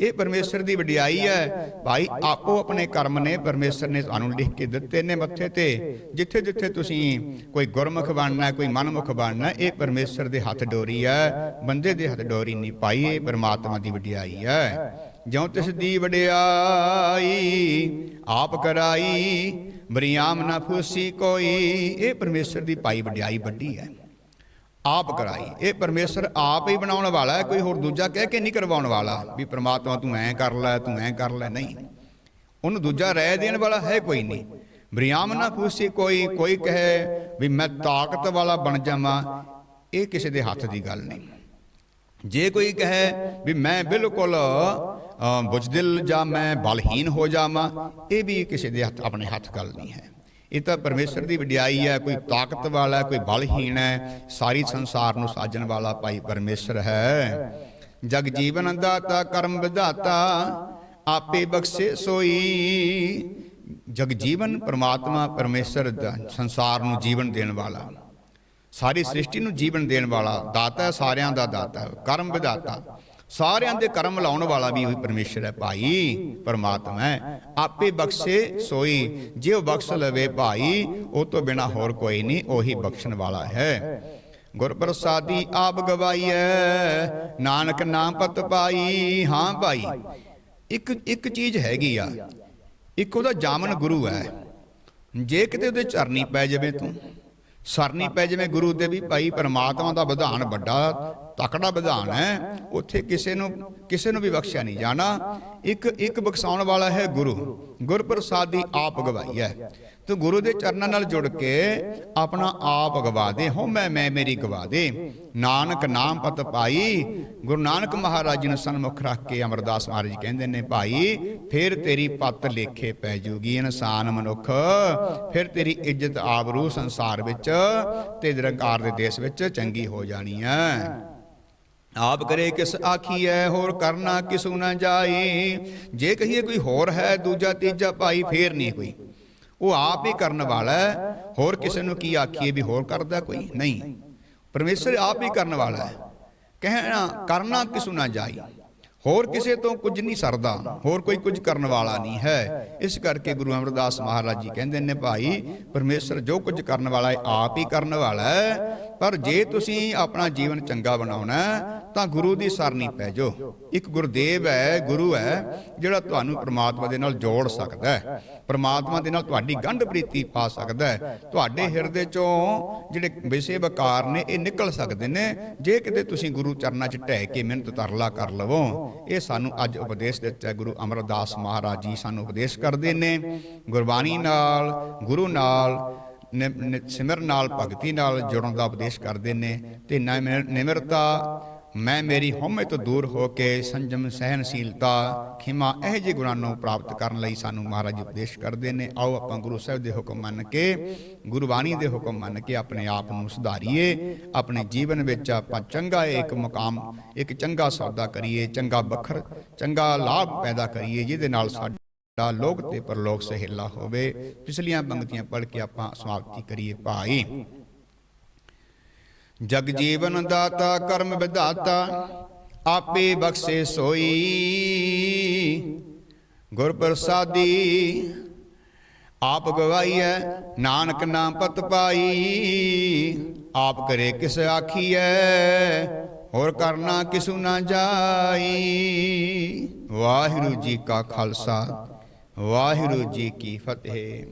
ਇਹ ਪਰਮੇਸ਼ਰ ਦੀ ਵਡਿਆਈ ਹੈ। ਭਾਈ, ਆਪੋ ਆਪਣੇ ਕਰਮ ਨੇ ਪਰਮੇਸ਼ਰ ਨੇ ਤੁਹਾਨੂੰ ਲਿਖ ਕੇ ਦਿੱਤੇ ਨੇ ਮੱਥੇ ਤੇ। ਜਿੱਥੇ ਜਿੱਥੇ ਤੁਸੀਂ ਕੋਈ ਗੁਰਮੁਖ ਬਣਨਾ ਹੈ ਕੋਈ ਮਨਮੁਖ ਬਣਨਾ, ਇਹ ਪਰਮੇਸ਼ਰ ਦੇ ਹੱਥ ਡੋਰੀ ਹੈ। ਬੰਦੇ ਦੇ ਹੱਥ ਡੋਰੀ ਨਹੀਂ। ਭਾਈ, ਇਹ ਪਰਮਾਤਮਾ ਦੀ ਵਡਿਆਈ ਹੈ। ਜਿਉ ਤਿਸ ਦੀ ਵਡਿਆਈ, ਆਪ ਕਰਾਈ ਬਰੀਆਮ ਨਾ ਫੂਸੀ ਕੋਈ। ਇਹ ਪਰਮੇਸ਼ਰ ਦੀ ਪਾਈ ਵਡਿਆਈ ਵੱਡੀ ਹੈ। ਆਪ ਕਰਾਈ। ਇਹ ਪਰਮੇਸ਼ਰ ਆਪ ਹੀ ਬਣਾਉਣ ਵਾਲਾ ਹੈ। ਕੋਈ ਹੋਰ ਦੂਜਾ ਕਹਿ ਕੇ ਨਹੀਂ ਕਰਵਾਉਣ ਵਾਲਾ ਵੀ ਪ੍ਰਮਾਤਮਾ ਤੂੰ ਐਂ ਕਰ ਲੈ, ਤੂੰ ਐਂ ਕਰ ਲੈ। ਨਹੀਂ। ਉਹਨੂੰ ਦੂਜਾ ਰਹਿ ਦੇਣ ਵਾਲਾ ਹੈ ਕੋਈ ਨਹੀਂ। ਬ੍ਰਿਆਮ ਨਾ ਫੂਸੀ ਕੋਈ ਕੋਈ ਕਹੇ ਵੀ ਮੈਂ ਤਾਕਤ ਵਾਲਾ ਬਣ ਜਾਵਾਂ। ਇਹ ਕਿਸੇ ਦੇ ਹੱਥ ਦੀ ਗੱਲ ਨਹੀਂ। ਜੇ ਕੋਈ ਕਹੇ ਵੀ ਮੈਂ ਬਿਲਕੁਲ ਬੁਝਦਿਲ ਜਾਂ ਮੈਂ ਬਲਹੀਨ ਹੋ ਜਾਵਾਂ, ਇਹ ਵੀ ਕਿਸੇ ਦੇ ਹੱਥ ਆਪਣੇ ਹੱਥ ਗੱਲ ਨਹੀਂ ਹੈ। ਇਹ ਤਾਂ ਪਰਮੇਸ਼ਰ ਦੀ ਵਡਿਆਈ ਹੈ, ਕੋਈ ਤਾਕਤ ਵਾਲਾ, ਕੋਈ ਬਲਹੀਨ ਹੈ, ਸਾਰੀ ਸੰਸਾਰ ਨੂੰ ਸਾਜਣ ਵਾਲਾ ਭਾਈ ਪਰਮੇਸ਼ਰ ਹੈ। ਜਗ ਜੀਵਨ ਦਾਤਾ ਕਰਮ ਵਿਧਾਤਾ, ਆਪੇ ਬਖਸ਼ੇ ਸੋਈ। ਜਗ ਜੀਵਨ ਪ੍ਰਮਾਤਮਾ ਪਰਮੇਸ਼ਰ ਦਾ ਸੰਸਾਰ ਨੂੰ ਜੀਵਨ ਦੇਣ ਵਾਲਾ। ਸਾਰੀ ਸ੍ਰਿਸ਼ਟੀ ਨੂੰ ਜੀਵਨ ਦੇਣ ਵਾਲਾ, ਦਾਤਾ ਸਾਰਿਆਂ ਦਾ ਦਾਤਾ, ਕਰਮ ਵਿਦਾਤਾ ਸਾਰਿਆਂ ਦੇ ਕਰਮ ਲਾਉਣ ਵਾਲਾ ਵੀ ਉਹੀ ਪਰਮੇਸ਼ਰ ਹੈ ਭਾਈ, ਪਰਮਾਤਮਾ ਹੈ। ਆਪੇ ਬਖਸ਼ੇ, ਸੋਈ। ਜੇ ਉਹ ਬਖਸ਼ ਲਵੇ ਭਾਈ, ਉਹ ਤੋਂ ਬਿਨਾ ਹੋਰ ਕੋਈ ਨਹੀਂ, ਉਹੀ ਬਖਸ਼ਣ ਵਾਲਾ ਹੈ। ਗੁਰ ਪ੍ਰਸਾਦੀ ਆਪ ਗਵਾਈਐ ਨਾਨਕ ਨਾਮ ਪਤ ਪਾਈ। ਹਾਂ ਭਾਈ, ਇੱਕ ਇੱਕ ਚੀਜ਼ ਹੈਗੀ ਆ। ਇੱਕ ਉਹਦਾ ਜਾਮਨ ਗੁਰੂ ਹੈ। ਜੇ ਕਿਤੇ ਉਹਦੇ ਚਰਨੀ ਪੈ ਜਾਵੇ ਤੂੰ ਸਰਨੀ ਪੈ ਜਿਵੇਂ ਗੁਰੂ ਦੇ ਵੀ ਭਾਈ ਪਰਮਾਤਮਾ ਦਾ ਵਿਧਾਨ ਵੱਡਾ ਤਕੜਾ ਵਿਧਾਨ ਹੈ, ਉੱਥੇ ਕਿਸੇ ਨੂੰ ਕਿਸੇ ਨੂੰ ਵੀ ਬਖਸ਼ਿਆ ਨਹੀਂ ਜਾਣਾ। ਇੱਕ ਇੱਕ ਬਖਸ਼ਾਉਣ ਵਾਲਾ ਹੈ ਗੁਰੂ। ਗੁਰਪ੍ਰਸਾਦ ਦੀ ਆਪ ਗਵਾਈ ਹੈ। ਤੂੰ ਗੁਰੂ ਦੇ ਚਰਨਾਂ ਨਾਲ ਜੁੜ ਕੇ ਆਪਣਾ ਆਪ ਗਵਾ ਦੇ। ਹੋ ਮੈਂ ਮੈਂ ਮੇਰੀ ਗਵਾ ਦੇ। ਨਾਨਕ ਨਾਮ ਪਤ ਪਾਈ। ਗੁਰੂ ਨਾਨਕ ਮਹਾਰਾਜ ਜੀ ਨੂੰ ਸਨਮੁਖ ਰੱਖ ਕੇ ਅਮਰਦਾਸ ਮਹਾਰਾਜ ਕਹਿੰਦੇ ਨੇ, ਭਾਈ, ਫਿਰ ਤੇਰੀ ਪਤ ਲੇਖੇ ਪੈ ਜੂਗੀ, ਇਨਸਾਨ ਮਨੁੱਖ। ਫਿਰ ਤੇਰੀ ਇੱਜ਼ਤ ਆਬਰੂ ਸੰਸਾਰ ਵਿੱਚ ਤੇ ਨਿਰੰਕਾਰ ਦੇ ਦੇਸ਼ ਵਿੱਚ ਚੰਗੀ ਹੋ ਜਾਣੀ ਹੈ ਆਪ ਕਰੇ ਕਿਸ ਆਖੀਐ, ਹੋਰ ਕਰਨਾ ਕਿਸੂ ਨਾ ਜਾਈ ਜੇ ਕਹੀਏ ਕੋਈ ਹੋਰ ਹੈ, ਦੂਜਾ ਤੀਜਾ ਭਾਈ, ਫੇਰ ਨਹੀਂ ਕੋਈ। ਉਹ ਆਪ ਹੀ ਕਰਨ ਵਾਲਾ ਹੈ। ਹੋਰ ਕਿਸੇ ਨੂੰ ਕੀ ਆਖੀਏ ਵੀ ਹੋਰ ਕਰਦਾ ਕੋਈ? ਨਹੀਂ। ਪਰਮੇਸ਼ਰ ਆਪ ਹੀ ਕਰਨ ਵਾਲਾ ਹੈ। ਕਹਿਣਾ, ਕਰਨਾ ਕਿਸੂ ਨਾ ਜਾਈ। ਹੋਰ ਕਿਸੇ ਤੋਂ ਕੁਝ ਨਹੀਂ ਸਰਦਾ, ਹੋਰ ਕੋਈ ਕੁਝ ਕਰਨ ਵਾਲਾ ਨਹੀਂ ਹੈ। ਇਸ ਕਰਕੇ ਗੁਰੂ ਅਮਰਦਾਸ ਮਹਾਰਾਜ ਜੀ ਕਹਿੰਦੇ ਨੇ, ਭਾਈ, ਪਰਮੇਸ਼ਰ ਜੋ ਕੁਝ ਕਰਨ ਵਾਲਾ ਹੈ, ਆਪ ਹੀ ਕਰਨ ਵਾਲਾ ਹੈ। ਪਰ ਜੇ ਤੁਸੀਂ ਆਪਣਾ ਜੀਵਨ ਚੰਗਾ ਬਣਾਉਣਾ ਤਾਂ ਗੁਰੂ ਦੀ ਸਰਨੀ ਪੈ ਜਾਓ ਇੱਕ ਗੁਰਦੇਵ ਹੈ, ਗੁਰੂ ਹੈ, ਜਿਹੜਾ ਤੁਹਾਨੂੰ ਪ੍ਰਮਾਤਮਾ ਦੇ ਨਾਲ ਜੋੜ ਸਕਦਾ ਹੈ। ਪ੍ਰਮਾਤਮਾ ਦੇ ਨਾਲ ਤੁਹਾਡੀ ਗੰਢ ਪ੍ਰੀਤੀ ਪਾ ਸਕਦਾ ਹੈ। ਤੁਹਾਡੇ ਹਿਰਦੇ ਚੋਂ ਜਿਹੜੇ ਵਿਸ਼ੇ ਵਿਕਾਰ ਨੇ, ਇਹ ਨਿਕਲ ਸਕਦੇ ਨੇ। ਜੇ ਕਿਤੇ ਤੁਸੀਂ ਗੁਰੂ ਚਰਨਾਂ 'ਚ ਢਹਿ ਕੇ ਮਿਹਨਤ ਤਰਲਾ ਕਰ ਲਵੋ ਇਹ ਸਾਨੂੰ ਅੱਜ ਉਪਦੇਸ਼ ਦਿੱਤਾ ਗੁਰੂ ਅਮਰਦਾਸ ਮਹਾਰਾਜ ਜੀ ਸਾਨੂੰ ਉਪਦੇਸ਼ ਕਰਦੇ ਨੇ। ਗੁਰਬਾਣੀ ਨਾਲ, ਗੁਰੂ ਨਾਲ, ਨਿ- ਨਿ- ਸਿਮਰ ਨਾਲ, ਭਗਤੀ ਨਾਲ ਜੁੜਨ ਦਾ ਉਪਦੇਸ਼ ਕਰਦੇ ਨੇ। ਤੇ ਨਿਮਰਤਾ ਮੈਂ ਮੇਰੀ ਹਉਮੈ ਤੋਂ ਦੂਰ ਹੋ ਕੇ ਸੰਜਮ ਸਹਿਨਸ਼ੀਲਤਾ ਖਿਮਾ ਇਹ ਜਿਹੇ ਗੁਣਾਂ ਨੂੰ ਪ੍ਰਾਪਤ ਕਰਨ ਲਈ ਸਾਨੂੰ ਮਹਾਰਾਜ ਉਪਦੇਸ਼ ਕਰਦੇ ਨੇ। ਆਓ ਆਪਾਂ ਗੁਰੂ ਸਾਹਿਬ ਦੇ ਹੁਕਮ ਮੰਨ ਕੇ, ਗੁਰਬਾਣੀ ਦੇ ਹੁਕਮ ਮੰਨ ਕੇ ਆਪਣੇ ਆਪ ਨੂੰ ਸੁਧਾਰੀਏ, ਆਪਣੇ ਜੀਵਨ ਵਿੱਚ ਆਪਾਂ ਚੰਗਾ ਇੱਕ ਮੁਕਾਮ, ਇੱਕ ਚੰਗਾ ਸੌਦਾ ਕਰੀਏ, ਚੰਗਾ ਬਖਰ ਚੰਗਾ ਲਾਭ ਪੈਦਾ ਕਰੀਏ, ਜਿਹਦੇ ਨਾਲ ਸਾਡਾ ਦਾ ਲੋਕ ਤੇ ਪਰਲੋਕ ਸਹਿਲਾ ਹੋਵੇ। ਪਿਛਲੀਆਂ ਪੰਕਤੀਆਂ ਪੜ੍ਹ ਕੇ ਆਪਾਂ ਸਮਾਪਤੀ ਕਰੀਏ ਭਾਈ। ਜਗ ਜੀਵਨ ਦਾਤਾ ਕਰਮ ਵਿਧਾਤਾ ਆਪੇ ਬਖਸ਼ੇ ਸੋਈ। ਗੁਰ ਪ੍ਰਸਾਦੀ ਆਪ ਗਵਾਈਐ ਨਾਨਕ ਨਾਮ ਪਤ ਪਾਈ। ਆਪ ਕਰੇ ਕਿਸ ਆਖੀਐ ਹੋਰ ਕਰਨਾ ਕਿਸੂ ਨਾ ਜਾਈ। ਵਾਹਿਗੁਰੂ ਜੀ ਕਾ ਖਾਲਸਾ ਵਾਹਿਗੁਰੂ ਜੀ ਕੀ ਫਤਿਹ।